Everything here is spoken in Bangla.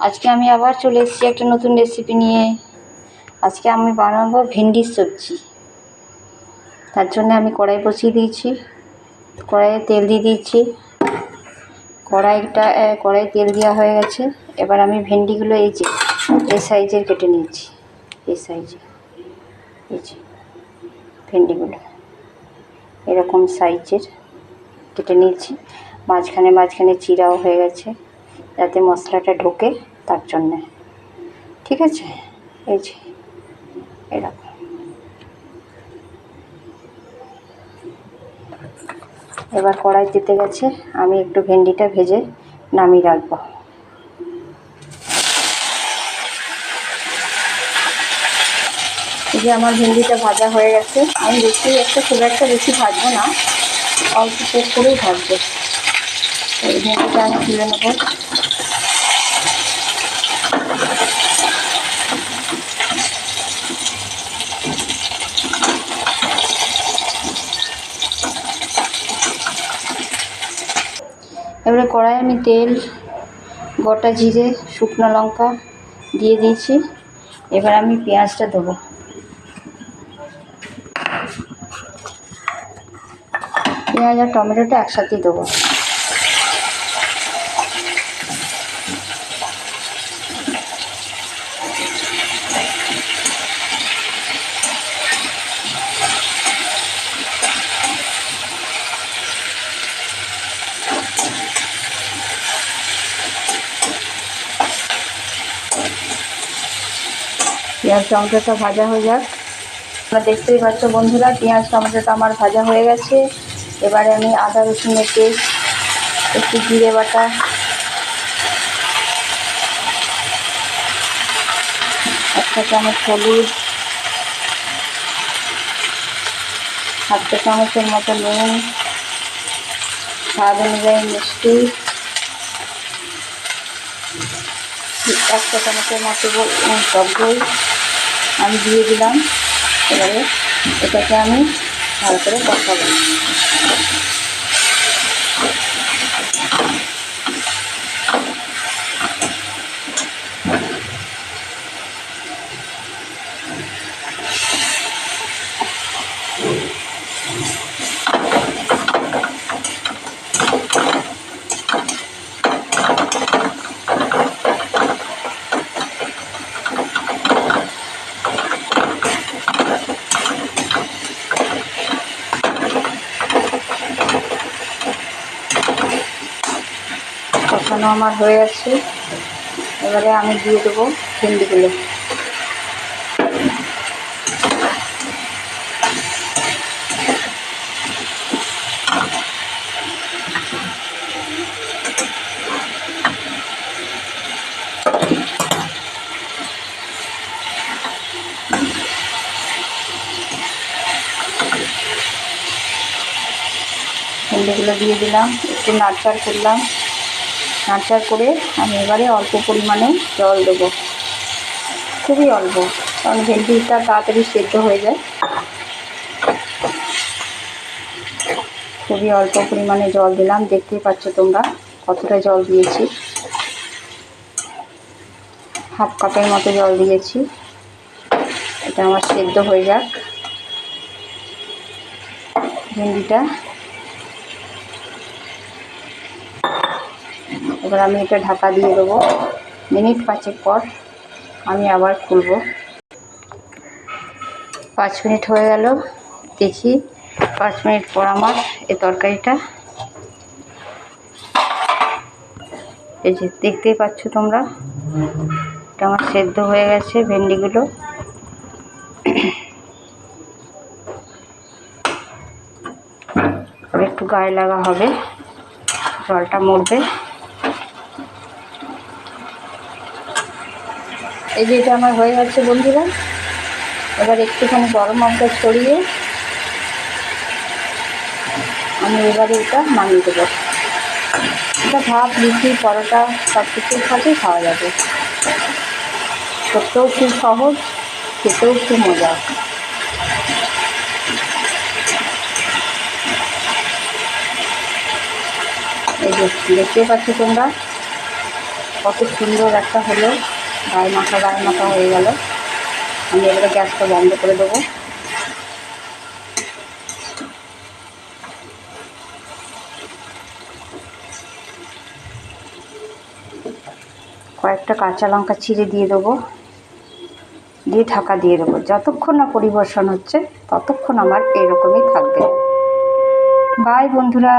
আজকে আমি আবার চলে এসেছি একটা নতুন রেসিপি নিয়ে। আজকে আমি বানাবো ভেন্ডির সবজি। তার জন্য আমি কড়াই বসিয়ে দিয়েছি। কড়াইয়ে তেল দিয়ে দিয়েছি। কড়াইটা কড়াই তেল দেওয়া হয়ে গেছে। এবার আমি ভেন্ডিগুলো এই যে এই সাইজের কেটে নিয়েছি। এই সাইজে, এই যে, ভেন্ডিগুলো। এরকম সাইজের কেটে নিয়েছি। মাঝখানে মাঝখানে চিরাও হয়ে গেছে। যাতে মশলাটা ঢোকে তার জন্যে। ঠিক আছে? এই যে, এরকম। এবার কড়াই দিতে গেছে, আমি একটু ভেন্ডিটা ভেজে নামিয়ে রাখব। যে আমার ভেন্ডিটা ভাজা হয়ে গেছে, আমি বেশি একটা খুব একটা বেশি ভাজবো না, অল্প তেল করেই ভাজবো। ভেন্ডিটা আমি তুলে নেব। এবারে কড়াই আমি তেল, গোটা জিরে, শুকনো লঙ্কা দিয়ে দিয়েছি। এবার আমি পেঁয়াজটা দেবো। পেঁয়াজ আর টমেটোটা একসাথেই দেবো। পেঁয়াজ টমেটোটা ভাজা হয়ে যাক। তোমরা দেখতেই পাচ্ছ বন্ধুরা, পেঁয়াজ টমেটোটা আমার ভাজা হয়ে গেছে। এবারে আমি আদা, রসুনের পেস্ট, একটু জিরে বাটা। একটা চামচ হলুদ। হাফটা চামচের মতো নুন। স্বাদ অনুযায়ী মিষ্টি। একটা চামচের মতো টক দই। আমি দিয়ে দিলাম। এবারে এটাকে আমি ভালো করে কষাবো। কষানো আমার হয়ে গেছে এবারে আমি দিয়ে দেবো ভেন্ডিগুলো। ভেন্ডিগুলো দিয়ে দিলাম, একটু নাড়চাড় করলাম। নাড়চাড় করে আমি এবারে অল্প পরিমাণে জল দেবো। খুবই অল্প, কারণ ভেন্ডিটা তাড়াতাড়ি সেদ্ধ হয়ে যায়। খুবই অল্প পরিমাণে জল দিলাম, দেখতেই পাচ্ছ তোমরা কতটা জল দিয়েছি। হাফ কাপের মতো জল দিয়েছি। এটা আমার সেদ্ধ হয়ে যাক। ভেন্ডিটা এবার আমি এটা ঢাকা দিয়ে দেবো। মিনিট পাঁচেক পর আমি আবার খুলবো। পাঁচ মিনিট হয়ে গেল, দেখি। পাঁচ মিনিট পর আমার এই তরকারিটা। এই যে দেখতেই পাচ্ছ তোমরা, এটা আমার সেদ্ধ হয়ে গেছে ভেন্ডিগুলো। একটু গায়ে লাগা হবে, জলটা মরবে। এই যে এটা আমার হয়ে যাচ্ছে বন্ধুরা। এবার একটুখানি গরম মশলা ছড়িয়ে আমি এবারে এটা নামিয়ে দেবো। এটা ভাত লুচি পরোটা সব কিছুর সাথেই খাওয়া যাবে। করতেও খুব সহজ, খেতেও খুব মজা। এই যে দেখতেই পাচ্ছ তোমরা, কত সুন্দর একটা হলো। গায়ে মাখা গায়ে মাখা হয়ে গেল। আমি এবারে গ্যাসটা বন্ধ করে দেবো। কয়েকটা কাঁচা লঙ্কা চিড়ে দিয়ে দেবো। দিয়ে ঢাকা দিয়ে দেবো। যতক্ষণ না পরিবেশন হচ্ছে, ততক্ষণ আমার এরকমই থাকবে। বাই বন্ধুরা।